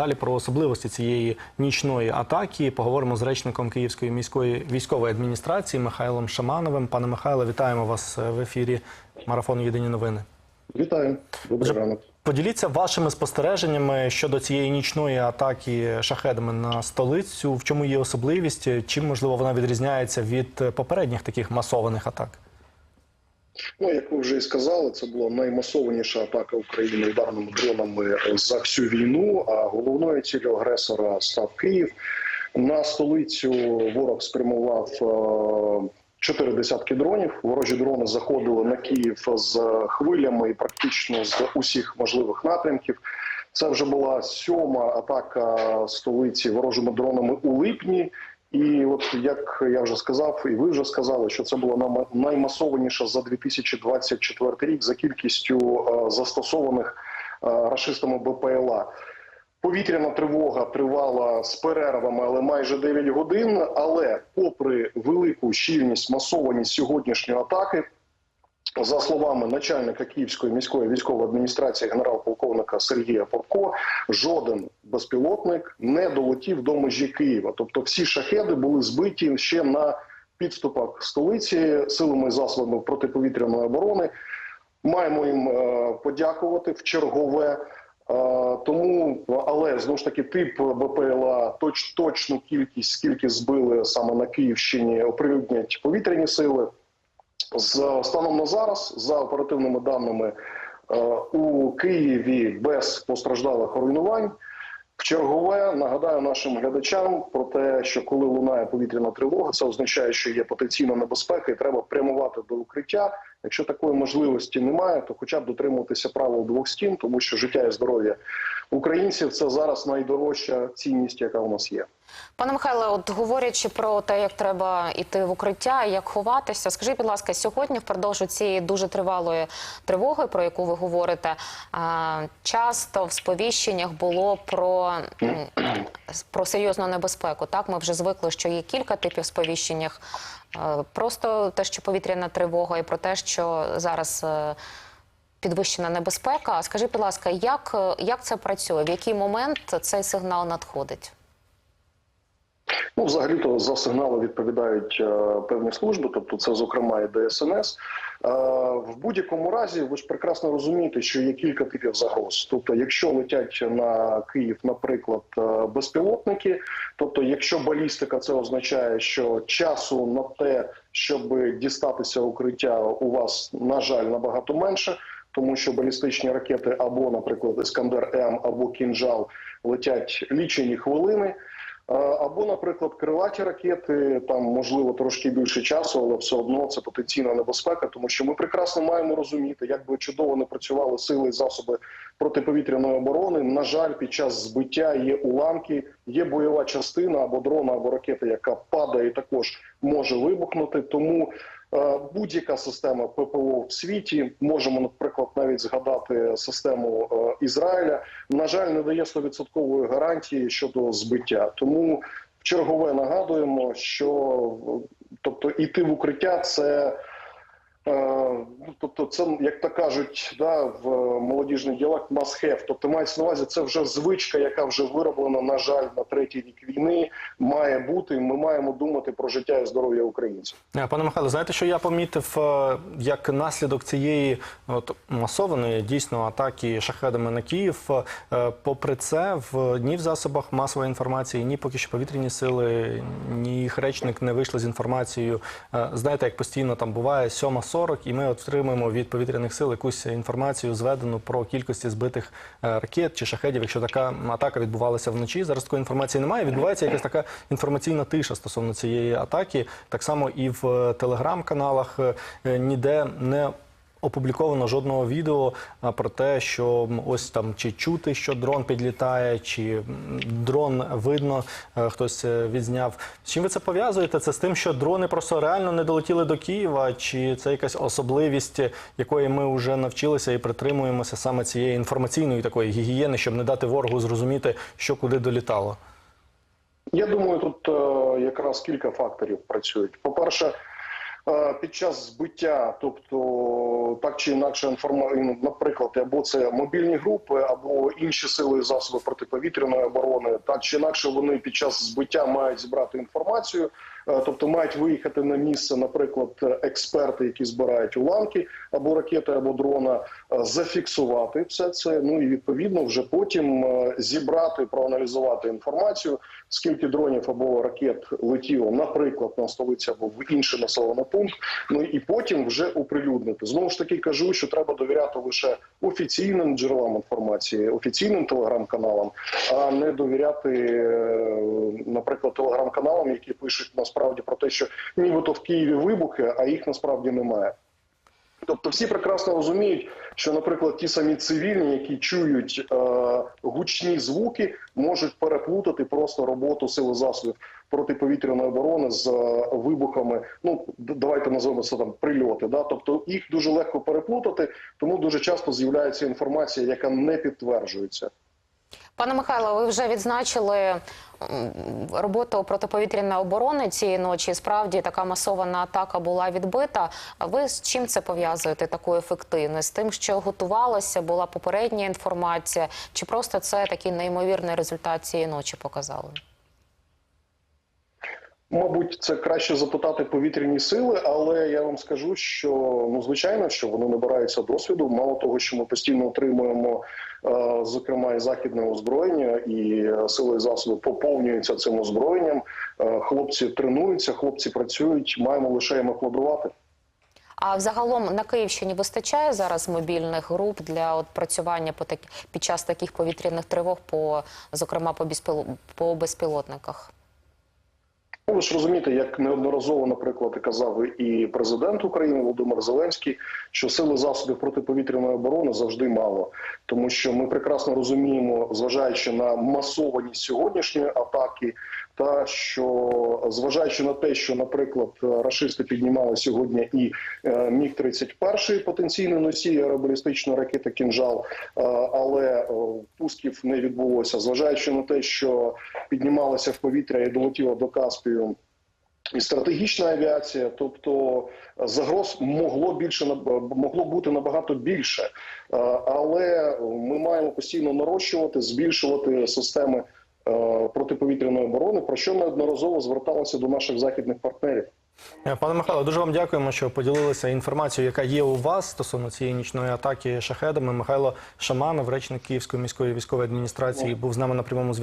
далі про особливості цієї нічної атаки поговоримо з речником Київської міської військової адміністрації Михайлом Шамановим. Пане Михайло, вітаємо вас в ефірі марафону Єдині новини. Вітаю, добрий ранок. Поділіться вашими спостереженнями щодо цієї нічної атаки шахедами на столицю. В чому є особливість? Чим можливо вона відрізняється від попередніх таких масованих атак? Ну як ви вже і сказали, це була наймасованіша атака України ударними дронами за всю війну. А головною ціллю агресора став Київ. На столицю ворог спрямував е, чотири десятки дронів. Ворожі дрони заходили на Київ з хвилями і практично з усіх можливих напрямків. Це вже була сьома атака столиці ворожими дронами у липні. І от як я вже сказав, і ви вже сказали, що це була нам- наймасованіша за 2024 рік за кількістю е, застосованих е, рашистами БПЛА. Повітряна тривога тривала з перервами, але майже 9 годин. Але, попри велику щільність, масованість сьогоднішньої атаки, за словами начальника Київської міської військової адміністрації генерал-полковника Сергія Попко, жоден безпілотник не долетів до межі Києва. Тобто, всі шахеди були збиті ще на підступах столиці силами засобами протиповітряної оборони. Маємо їм е, подякувати в чергове. Е, Тому, але знову ж таки, тип БПЛА, точ, точну кількість, скільки збили саме на Київщині, оприлюднять повітряні сили. З станом на зараз, за оперативними даними, е, у Києві без постраждалих руйнувань. В чергове нагадаю нашим глядачам про те, що коли лунає повітряна тривога, це означає, що є потенційна небезпека, і треба прямувати до укриття. Якщо такої можливості немає, то хоча б дотримуватися правил двох стін, тому що життя і здоров'я українців це зараз найдорожча цінність, яка у нас є. Пане Михайле, от говорячи про те, як треба йти в укриття, як ховатися, скажіть, будь ласка, сьогодні впродовж цієї дуже тривалої тривоги, про яку ви говорите, часто в сповіщеннях було про, про серйозну небезпеку. Так, ми вже звикли, що є кілька типів сповіщеннях. Е, Просто те, що повітряна тривога, і про те, що зараз. е, Підвищена небезпека. Скажіть, будь ласка, як, як це працює? В який момент цей сигнал надходить? Ну, взагалі-то за сигнали відповідають е, певні служби, тобто це, зокрема, і ДСНС. Е, в будь-якому разі, ви ж прекрасно розумієте, що є кілька типів загроз. Тобто, якщо летять на Київ, наприклад, е, безпілотники, тобто, якщо балістика, це означає, що часу на те, щоб дістатися укриття, у вас на жаль набагато менше. Тому що балістичні ракети або, наприклад, Іскандер М або Кінжал летять лічені хвилини. Е, Або, наприклад, крилаті ракети, там можливо трошки більше часу, але все одно це потенційна небезпека, тому що ми прекрасно маємо розуміти, як би чудово не працювали сили і засоби протиповітряної оборони. На жаль, під час збиття є уламки, є бойова частина або дрона, або ракета, яка падає, і також може вибухнути. Тому будь-яка система ППО в світі можемо, наприклад, навіть згадати систему е, Ізраїля. На жаль, не дає 100% гарантії щодо збиття. Тому чергове нагадуємо, що е, тобто іти в укриття це. Тобто, це як то кажуть, да, в молодіжний діалект must have. Тобто мається на увазі, це вже звичка, яка вже вироблена, на жаль, на третій рік війни, має бути. Ми маємо думати про життя і здоров'я українців. Е, Пане Михайло, знаєте, що я помітив е, як наслідок цієї от, масованої дійсно атаки шахедами на Київ. е, Попри це, в ні в засобах масової інформації, ні поки що повітряні сили, ні їх речник не вийшли з інформацією. Знаєте, як постійно там буває 7.40, і ми от отримуємо від повітряних сил якусь інформацію зведену про кількості збитих е, ракет чи шахедів, якщо така атака відбувалася вночі. Зараз такої інформації немає. Відбувається якась така інформаційна тиша стосовно цієї атаки. Так само і в е, телеграм-каналах е, ніде не опубліковано жодного відео про те, що ось там чи чути, що дрон підлітає, чи дрон видно, е, хтось е, відзняв. З чим ви це пов'язуєте? Це з тим, що дрони просто реально не долетіли до Києва, чи це якась особливість, якої ми вже навчилися і притримуємося саме цієї інформаційної такої гігієни, щоб не дати ворогу зрозуміти, що куди долітало? Я думаю, тут е, якраз кілька факторів працюють. По-перше, е, під час збиття, тобто так чи інакше інформа... ну, наприклад, або це мобільні групи, або інші сили і засоби протиповітряної оборони, так чи інакше вони під час збиття мають зібрати інформацію. Е, Тобто мають виїхати на місце, наприклад, експерти, які збирають уламки або ракети, або дрона, е, зафіксувати все це. Ну і відповідно вже потім е, зібрати, проаналізувати інформацію, скільки дронів або ракет летіло, наприклад, на столицю або в інший населений пункт. Ну і потім вже оприлюднити. Знову ж таки кажу, що треба довіряти лише офіційним джерелам інформації, офіційним телеграм-каналам, а не довіряти, наприклад, телеграм-каналам, які пишуть насправді про те, що нібито в Києві вибухи, а їх насправді немає. Тобто всі прекрасно розуміють, що, наприклад, ті самі цивільні, які чують е, гучні звуки, можуть переплутати просто роботу сили засобів протиповітряної оборони з е, вибухами. Ну давайте називаємо це там прильоти. Да? Тобто їх дуже легко переплутати, тому дуже часто з'являється інформація, яка не підтверджується. Пане Михайло, ви вже відзначили роботу протиповітряної оборони цієї ночі. Справді така масована атака була відбита. А ви з чим це пов'язуєте таку ефективність? З тим, що готувалося, була попередня інформація, чи просто це такий неймовірний результат цієї ночі показали? Мабуть, це краще запитати повітряні сили, але я вам скажу, що ну звичайно, що вони набираються досвіду. Мало того, що ми постійно отримуємо, е, зокрема, і західне озброєння, і е, сили і засоби поповнюються цим озброєнням. Е, хлопці тренуються, хлопці працюють. Маємо лише їм аплодувати. А взагалом на Київщині вистачає зараз мобільних груп для от працювання по так... під час таких повітряних тривог, по зокрема по, безпіло... по безпілотниках? Ну, ви ж розумієте, як неодноразово, наприклад, казав і президент України Володимир Зеленський, що сили засобів протиповітряної оборони завжди мало, тому що ми прекрасно розуміємо, зважаючи на масованість сьогоднішньої атаки, та що зважаючи на те, що, наприклад, рашисти піднімали сьогодні і е, міг 31 потенційний носій аеробалістичної ракети «Кінжал», е, але е, пусків не відбулося, зважаючи на те, що піднімалася в повітря і долетіла до Каспію і стратегічна авіація, тобто загроз могло більше могло бути набагато більше, Е, але ми маємо постійно нарощувати, збільшувати системи е, протиповітряної оборони, про що неодноразово зверталося до наших західних партнерів. Е, Пане Михайло, дуже вам дякуємо, що поділилися інформацією, яка є у вас стосовно цієї нічної атаки шахедами. Михайло Шаманов, речник Київської міської військової адміністрації, був з нами на прямому зв'язку.